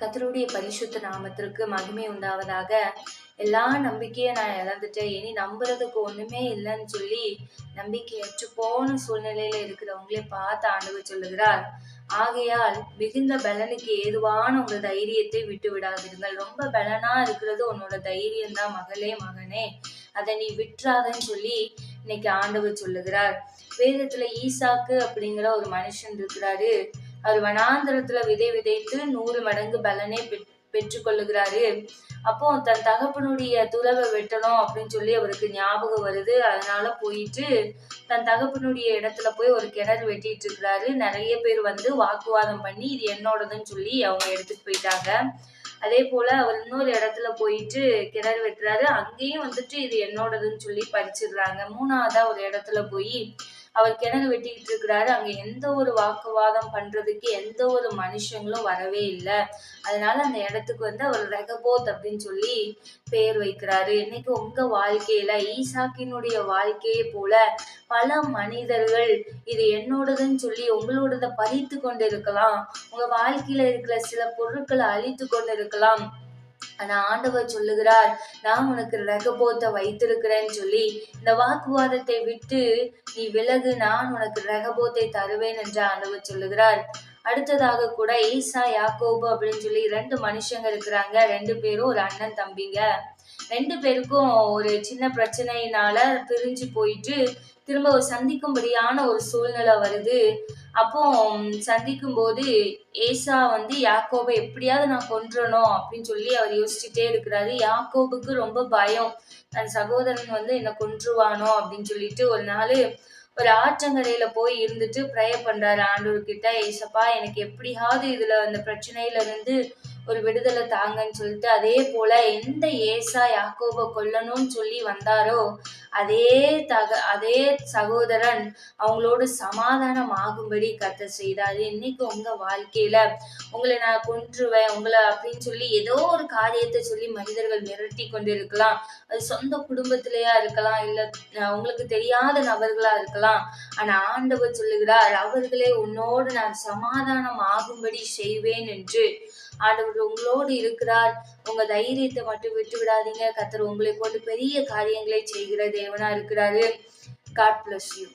கத்தருடைய பரிசுத்த நாமத்திற்கு மகிமை உண்டாவதாக. எல்லா நம்பிக்கையை நான் இழந்துட்டேன். இனி நம்புறதுக்கு ஒண்ணுமே இல்லைன்னு சொல்லி நம்பிக்கையற்று போன சூழ்நிலையில இருக்கிறவங்களே பார்த்து ஆண்டவர் சொல்லுகிறார். ஆகையால் மிகுந்த பலனுக்கு ஏதுவான உங்கள் தைரியத்தை விட்டு விடாதீர்கள் ரொம்ப பலனா இருக்கிறது உன்னோட தைரியம் தான் மகளே மகனே. அதை நீ விட்டுறாதன்னு சொல்லி இன்னைக்கு ஆண்டவர் சொல்லுகிறார். வேதத்துல ஈசாக்கு அப்படிங்கிற ஒரு மனுஷன் இருக்கிறாரு. அவர் வனாந்தரத்துல விதை விதைத்து நூறு மடங்கு பலனை பெற் பெற்றுக்கொள்ளுகிறாரு. அப்போ தன் தகப்பனுடைய துளவை வெட்டணும் அப்படின்னு சொல்லி அவருக்கு ஞாபகம் வருது. அதனால போயிட்டு தன் தகப்பனுடைய இடத்துல போய் ஒரு கிணறு வெட்டிட்டு இருக்கிறாரு. நிறைய பேர் வந்து வாக்குவாதம் பண்ணி இது என்னோடதுன்னு சொல்லி அவங்க எடுத்துட்டு போயிட்டாங்க. அதே போல அவர் இன்னொரு இடத்துல போயிட்டு கிணறு வெட்டுறாரு. அங்கேயும் வந்துட்டு இது என்னோடதுன்னு சொல்லி பறிச்சிடுறாங்க. மூணாவதா ஒரு இடத்துல போய் அவர் கிணறு வெட்டிக்கிட்டு இருக்கிறாரு அங்க எந்த ஒரு வாக்குவாதம் பண்றதுக்கு எந்த ஒரு மனுஷங்களும் வரவே இல்லை. அதனால அந்த இடத்துக்கு வந்து அவர் ரெகபோத் அப்படின்னு சொல்லி பேர் வைக்கிறாரு. இன்னைக்கு உங்க வாழ்க்கையில ஈசாக்கினுடைய வாழ்க்கையை போல பல மனிதர்கள் இது என்னோடதுன்னு சொல்லி உங்களோடத பறித்து கொண்டு இருக்கலாம் உங்க வாழ்க்கையில இருக்கிற சில பொருட்களை அழித்து கொண்டு இருக்கலாம் ஆனா ஆண்டவர் சொல்லுகிறார் நான் உனக்கு ரகபோத்தை வைத்திருக்கிறேன்னு சொல்லி இந்த வாக்குவாதத்தை விட்டு நீ விலகு நான் உனக்கு ரகபோத்தை தருவேன் என்று ஆண்டவர் சொல்லுகிறார். அடுத்ததாக கூட ஈசா யாக்கோபு அப்படின்னு சொல்லி ரெண்டு மனுஷங்க இருக்கிறாங்க ரெண்டு பேரும் ஒரு அண்ணன் தம்பிங்க. ரெண்டு பேருக்கும் ஒரு சின்ன பிரச்சனையினால பிரிஞ்சு போயிட்டு திரும்ப ஒரு சந்திக்கும்படியான ஒரு சூழ்நிலை வருது. அப்போ சந்திக்கும் போது ஏசா வந்து யாக்கோபை எப்படியாவது நான் கொன்றணும் அப்படின்னு சொல்லி அவர் யோசிச்சுட்டே இருக்கிறாரு. யாக்கோபுக்கு ரொம்ப பயம். தன் சகோதரன் வந்து என்னை கொன்றுவானோ அப்படின்னு சொல்லிட்டு ஒரு நாள் ஒரு ஆற்றங்கரையில போய் இருந்துட்டு ப்ரேயர் பண்றாரு ஆண்டவர்கிட்ட. ஏசப்பா எனக்கு எப்படியாவது இதுல அந்த பிரச்சனையில இருந்து ஒரு விடுதலை தாங்கன்னு சொல்லிட்டு அதே போல எந்த ஏசா யாக்கோப கொல்லணும்னு சொல்லி வந்தாரோ அதே தக அதே சகோதரன் அவங்களோடு சமாதானம் ஆகும்படி கத்த செய்தாரு. இன்னைக்கு உங்க வாழ்க்கையில உங்களை நான் கொன்றுவேன் உங்களை அப்படின்னு சொல்லி ஏதோ ஒரு காரியத்தை சொல்லி மனிதர்கள் மிரட்டி கொண்டு இருக்கலாம் அது சொந்த குடும்பத்திலேயா இருக்கலாம் இல்ல உங்களுக்கு தெரியாத நபர்களா இருக்கலாம். ஆனா ஆண்டவர் சொல்லுகிறார் அவர்களே உன்னோடு நான் சமாதானம் ஆகும்படி செய்வேன் என்று. ஆண்டவர் உங்களோடு இருக்கிறார். உங்க தைரியத்தை மட்டும் விட்டு விடாதீங்க. கத்தர் உங்களை கொண்டு பெரிய காரியங்களை செய்கிற தேவனா இருக்கிறாரு. God bless you